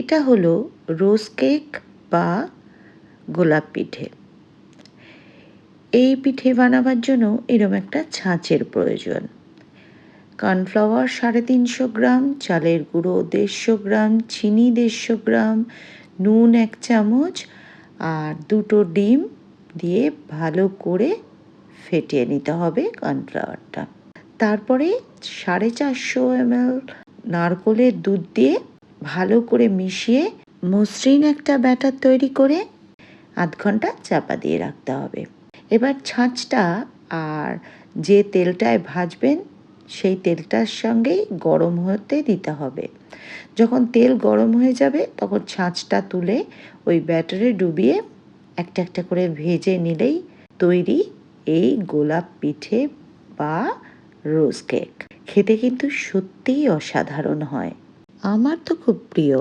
এটা হলো রোজ কেক বা গোলাপ পিঠে। এই পিঠে বানাবার জন্য এরম একটা ছাঁচের প্রয়োজন। কর্নফ্লাওয়ার সাড়ে তিনশো গ্রাম, চালের গুঁড়ো দেড়শো গ্রাম, চিনি দেড়শো গ্রাম, নুন এক চামচ আর দুটো ডিম দিয়ে ভালো করে ফেটিয়ে নিতে হবে কর্নফ্লাওয়ারটা। তারপরে সাড়ে চারশো এমএল নারকোলের দুধ দিয়ে ভালো করে মিশিয়ে মসৃণ একটা ব্যাটার তৈরি করে আধ ঘণ্টা চাপা দিয়ে রাখতে হবে। এবার ছাঁচটা আর যে তেলটায় ভাজবেন, সেই তেলটার সঙ্গেই গরম হতে দিতে হবে। যখন তেল গরম হয়ে যাবে, তখন ছাঁচটা তুলে ওই ব্যাটারে ডুবিয়ে একটা একটা করে ভেজে নিলেই তৈরি এই গোলাপ পিঠে বা রোজ কেক। খেতে কিন্তু সত্যিই অসাধারণ হয়। আমার তো খুব প্রিয়।